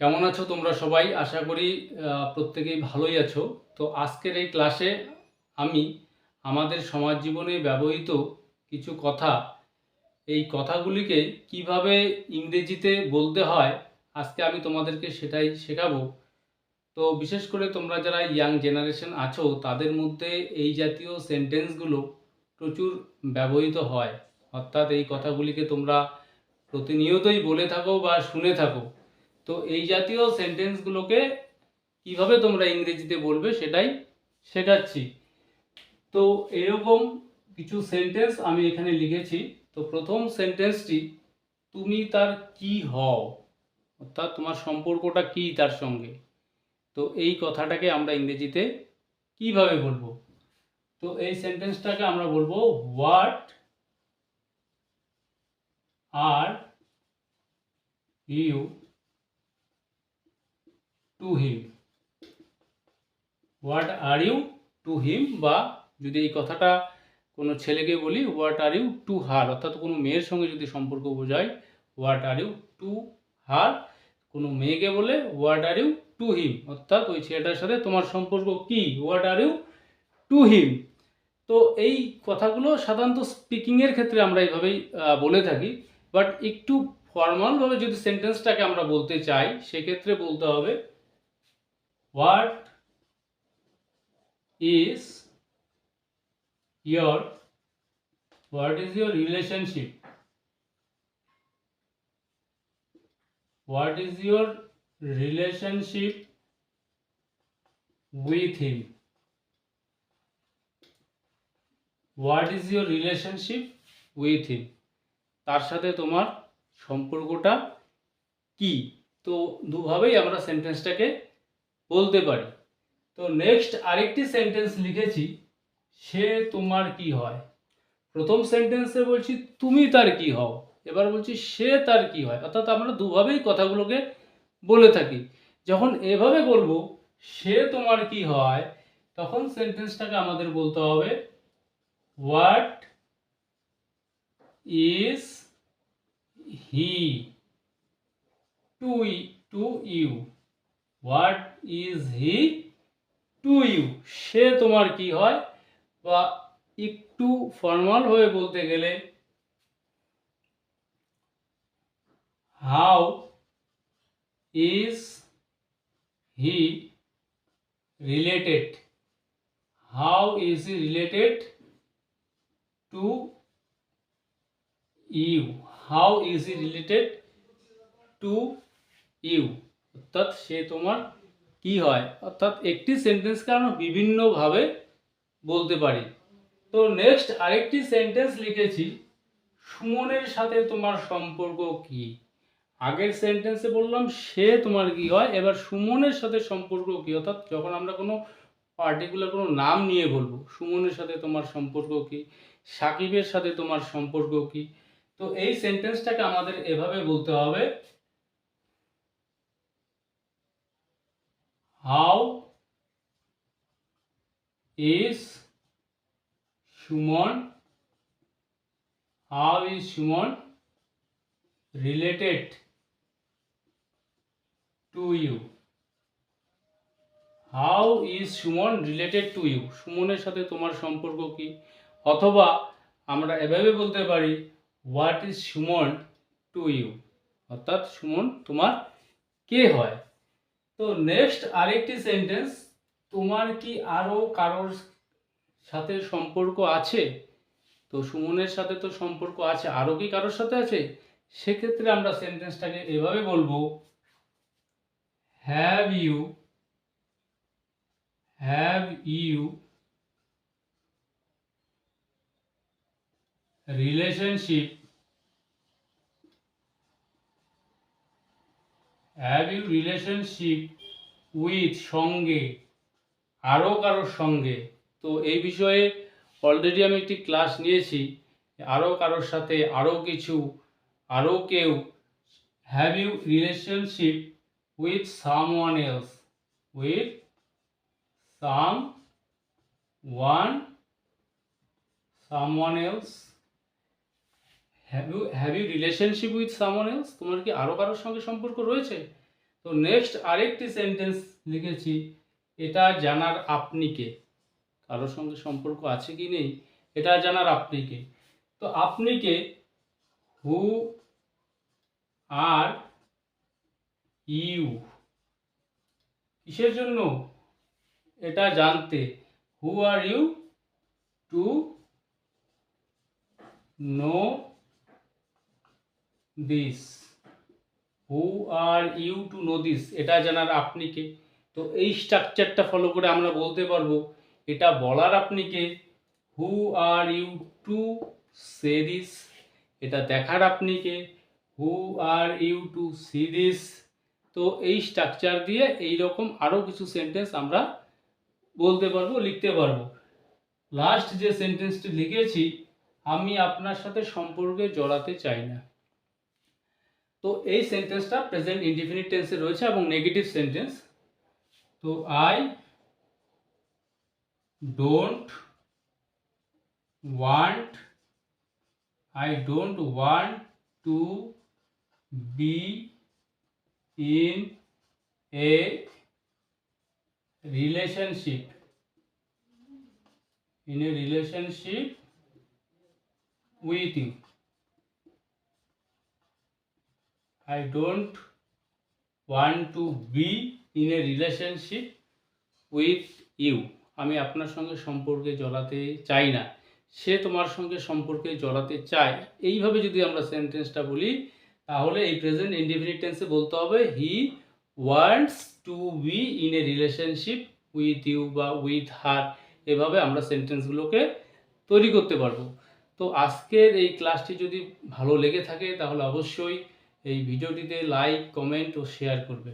কেমন আছো তোমরা সবাই? আশা করি প্রত্যেকেই ভালোই আছো। তো আজকের এই ক্লাসে আমি আমাদের সমাজ জীবনে ব্যবহৃত কিছু কথা, এই কথাগুলিকে কীভাবে ইংরেজিতে বলতে হয়, আজকে আমি তোমাদেরকে সেটাই শেখাবো। তো বিশেষ করে তোমরা যারা ইয়াং জেনারেশন আছো, তাদের মধ্যে এই জাতীয় সেন্টেন্সগুলো প্রচুর ব্যবহৃত হয়। অর্থাৎ এই কথাগুলিকে তোমরা প্রতিনিয়তই বলে থাকো বা শুনে থাকো। তো এই জাতীয় সেন্টেন্সগুলোকে কীভাবে তোমরা ইংরেজিতে বলবে সেটাই শেখাচ্ছি। তো এরকম কিছু সেন্টেন্স আমি এখানে লিখেছি। তো প্রথম সেন্টেন্সটি তুমি তার কি হও? অর্থাৎ তোমার সম্পর্কটা কি তার সঙ্গে? তো এই কথাটাকে আমরা ইংরেজিতে কীভাবে বলব? তো এই সেন্টেন্সটাকে আমরা বলব what are you to him what are you to him বা যদি এই কথাটা কোনো ছেলেকে বলি what are you to her অর্থাৎ কোনো মেয়ের সঙ্গে যদি সম্পর্ক বোঝায় what are you to her কোনো মেয়েকে বলে what are you to him অর্থাৎ ওই ছেলেটার সাথে তোমার সম্পর্ক কি? What are you to him তো এই কথাগুলো সাধারণত স্পিকিংয়ের ক্ষেত্রে আমরা এইভাবেই বলে থাকি। বাট একটু ফর্মালভাবে যদি সেন্টেন্সটাকে আমরা বলতে চাই, সেক্ষেত্রে বলতে হবে what is your what is your relationship what is your relationship with him what is your relationship with him তার সাথে তোমার সম্পর্কটা কি তো দুভাবেই আমরা সেন্টেন্সটাকে বলতে পারি। তো নেক্সট আরেকটি সেন্টেন্স লিখেছি, সে তোমার কি হয়? প্রথম সেন্টেন্সে বলছি, তুমি তার কি হও? এবার বলছি, সে তার কি হয়? অর্থাৎ আমরা দুভাবেই কথাগুলোকে বলে থাকি। যখন এভাবে বলব, সে তোমার কি হয়? তখন সেন্টেন্সটাকে আমাদের বলতে হবে what is he to to you what is he to you সে তোমার কি হয়? বা একটু ফর্মাল হয়ে বলতে গেলে how is he related how is he related to you how is he related to you অর্থাৎ সে তোমার কি হয়? অর্থাৎ একটি সেন্টেন্সকে আমরা বিভিন্নভাবে বলতে পারি। তো নেক্সট আরেকটি সেন্টেন্স লিখেছি, সুমনের সাথে তোমার সম্পর্ক কি? আগের সেন্টেন্সে বললাম, সে তোমার কি হয়? এবার সুমনের সাথে সম্পর্ক কি? অর্থাৎ যখন আমরা কোনো পার্টিকুলার কোনো নাম নিয়ে বলব, সুমনের সাথে তোমার সম্পর্ক কি? সাকিবের সাথে তোমার সম্পর্ক কি? তো এই সেন্টেন্সটাকে আমাদের এভাবে বলতে হবে How is Shumon? How is Shumon related to you? How is Shumon related to you? সুমনের সাথে তোমার সম্পর্ক কি অথবা আমরা এভাবে বলতে পারি what is Suman to you অর্থাৎ সুমন তোমার কে হয় তো নেক্সট আরেকটি সেন্টেন্স তোমার কি আরও কারোর সাথে সম্পর্ক আছে? তো সুমনের সাথে তো সম্পর্ক আছে আরও কি কারোর সাথে আছে? সেক্ষেত্রে আমরা সেন্টেন্সটাকে এভাবে বলব have you have you relationship have you relationship with সঙ্গে? আরও কারোর সঙ্গে? তো এই বিষয়ে অলরেডি আমি একটি ক্লাস নিয়েছি। আরও কারোর সাথে আরও কিছু আরও কেউ। Have you relationship with someone else with someone someone else have you have you relationship with someone else তোমার কি আরও কারোর সঙ্গে সম্পর্ক রয়েছে? তো নেক্সট আরেকটি সেন্টেন্স লিখেছি, এটা জানার আপনি কে? কারোর সঙ্গে সম্পর্ক আছে কি নেই? এটা জানার আপনি কে? তো আপনি কে? হু আর ইউ কিসের জন্য? এটা জানতে। Who are you to know this. Who are you to know this এটা জানার আপনি কে? তো এই স্ট্রাকচারটা ফলো করে আমরা বলতে পারব, এটা বলার আপনি কে? Who are you to see this এটা দেখার আপনি কে? Who are you to see this তো এই স্ট্রাকচার দিয়ে এই রকম আরও কিছু সেন্টেন্স আমরা বলতে পারব, লিখতে পারব। লাস্ট যে সেন্টেন্সটি লিখেছি, আমি আপনার সাথে সম্পর্কে জড়াতে চাই না। তো এই সেন্টেন্সটা প্রেজেন্ট ইনডিফিনিট টেন্সে রয়েছে এবং নেগেটিভ সেন্টেন্স তো I don't want I don't want to be in a relationship in a relationship with you i don't want to be in a relationship with you. আমি আপনার সঙ্গে সম্পর্কে জড়াতে চাই না। সে তোমার সঙ্গে সম্পর্কে জড়াতে চায়। এইভাবে যদি আমরা সেন্টেন্সটা বলি, তাহলে এই প্রেজেন্ট ইনডিফিনিট বলতে হবে he wants to be in a relationship with you বা উইথ হার এভাবে আমরা সেন্টেন্সগুলোকে তৈরি করতে পারব। তো আজকের এই ক্লাসটি যদি ভালো লেগে থাকে, তাহলে অবশ্যই এই ভিডিওটিতে লাইক কমেন্ট ও শেয়ার করবে।